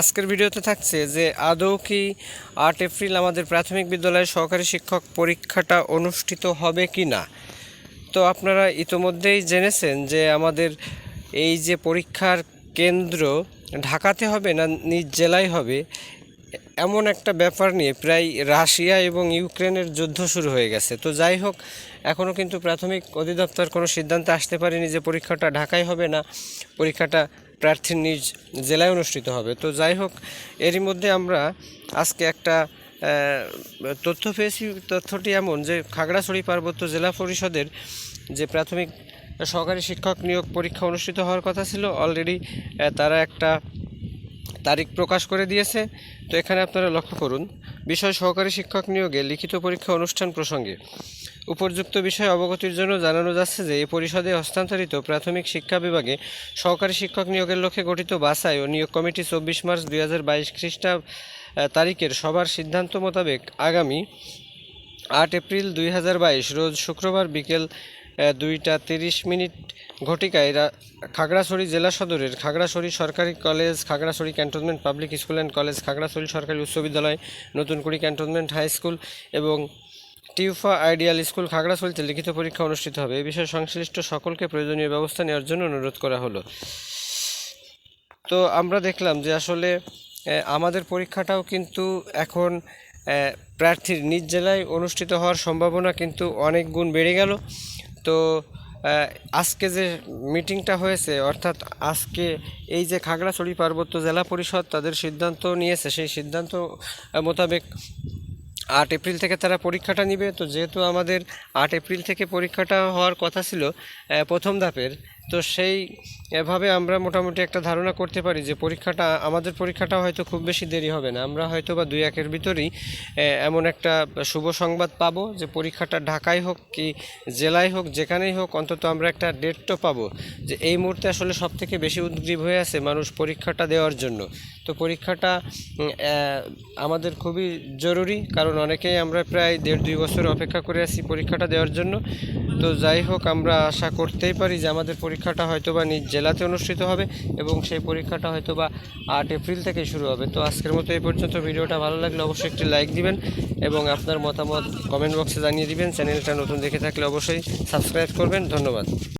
আজকের ভিডিওতে থাকছে যে আদৌ কি আট এপ্রিল আমাদের প্রাথমিক বিদ্যালয়ে সহকারী শিক্ষক পরীক্ষাটা অনুষ্ঠিত হবে কি না? তো আপনারা ইতোমধ্যেই জেনেছেন যে আমাদের এই যে পরীক্ষার কেন্দ্র ঢাকাতে হবে না নিজ জেলায় হবে এমন একটা ব্যাপার নিয়ে প্রায় রাশিয়া এবং ইউক্রেনের যুদ্ধ শুরু হয়ে গেছে। তো যাই হোক এখনও কিন্তু প্রাথমিক অধিদপ্তর কোনো সিদ্ধান্তে আসতে পারেনি যে পরীক্ষাটা ঢাকায় হবে না, পরীক্ষাটা প্রার্থীর নিজ জেলায় অনুষ্ঠিত হবে। তো যাই হোক, এরই মধ্যে আমরা আজকে একটা তথ্য পেয়েছি। তথ্যটি এমন যে খাগড়াছড়ি পার্বত্য জেলা পরিষদের যে প্রাথমিক সহকারী শিক্ষক নিয়োগ পরীক্ষা অনুষ্ঠিত হওয়ার কথা ছিল অলরেডি তারা একটা তারিখ প্রকাশ করে দিয়েছে। তো এখানে আপনারা লক্ষ্য করুন, বিষয় সহকারী শিক্ষক নিয়োগে লিখিত পরীক্ষা অনুষ্ঠান প্রসঙ্গে উপযুক্ত বিষয়ে অবগতির জন্য জানানো যাচ্ছে যে এই পরিষদে হস্তান্তরিত প্রাথমিক শিক্ষা বিভাগে সহকারী শিক্ষক নিয়োগের লক্ষ্যে গঠিত বাসাই ও নিয়োগ কমিটি চব্বিশ মার্চ দুই হাজার বাইশ খ্রিস্টা তারিখের সবার সিদ্ধান্ত মোতাবেক আগামী আট এপ্রিল দুই হাজার বাইশ, রোজ শুক্রবার বিকেল দুইটা তিরিশ মিনিট ঘটিকায় খাগড়াছড়ি জেলা সদরের খাগড়াছড়ি সরকারি college, Khagrachari cantonment public school and college, Khagrachari সরকারি উচ্চ বিদ্যালয় নতুনকুড়ি ক্যান্টনমেন্ট হাই স্কুল এবং টিউফা আইডিয়াল স্কুল খাগড়াছড়িতে লিখিত পরীক্ষা অনুষ্ঠিত হবে। এ বিষয়ে সংশ্লিষ্ট সকলকে প্রয়োজনীয় ব্যবস্থা নেওয়ার জন্য অনুরোধ করা হলো। তো আমরা দেখলাম যে আসলে আমাদের পরীক্ষাটাও কিন্তু এখন প্রার্থীর নিজ জেলায় অনুষ্ঠিত হওয়ার সম্ভাবনা কিন্তু অনেক গুণ বেড়ে গেল। তো আজকে যে মিটিংটা হয়েছে, অর্থাৎ আজকে এই যে খাগড়াছড়ি পার্বত্য জেলা পরিষদ তাদের সিদ্ধান্ত নিয়েছে, সেই সিদ্ধান্ত মোতাবেক আট এপ্রিল থেকে তারা পরীক্ষাটা নিবে। তো যেহেতু আমাদের আট এপ্রিল থেকে পরীক্ষাটা হওয়ার কথা ছিল প্রথম ধাপের তো সেই এভাবে আমরা মোটামুটি একটা ধারণা করতে পারি যে পরীক্ষাটা, আমাদের পরীক্ষাটা হয়তো খুব বেশি দেরি হবে না। আমরা হয়তো বা দুই একের ভিতরেই এমন একটা শুভ সংবাদ পাবো যে পরীক্ষাটা ঢাকায় হোক কি জেলায় হোক, যেখানেই হোক, অন্তত আমরা একটা ডেট তো পাবো যে এই মুহূর্তে আসলে সব থেকে বেশি উদ্গ্রীব হয়ে আছে মানুষ পরীক্ষাটা দেওয়ার জন্য। তো পরীক্ষাটা আমাদের খুবই জরুরি, কারণ অনেকেই আমরা প্রায় দেড় দুই বছর অপেক্ষা করে আছি পরীক্ষাটা দেওয়ার জন্য। তো যাই হোক, আমরা আশা করতেই পারি যে আমাদের পরীক্ষাটা হয়তো বা নিজ জেলাতে অনুষ্ঠিত হবে এবং সেই পরীক্ষাটা হয়তো বা আট এপ্রিল থেকে শুরু হবে। তো আজকের মতো এই পর্যন্ত ভিডিওটা ভালো লাগলে অবশ্যই একটি লাইক দিবেন এবং আপনার মতামত কমেন্ট বক্সে জানিয়ে দিবেন। চ্যানেলটা নতুন দেখে থাকলে অবশ্যই সাবস্ক্রাইব করবেন। ধন্যবাদ।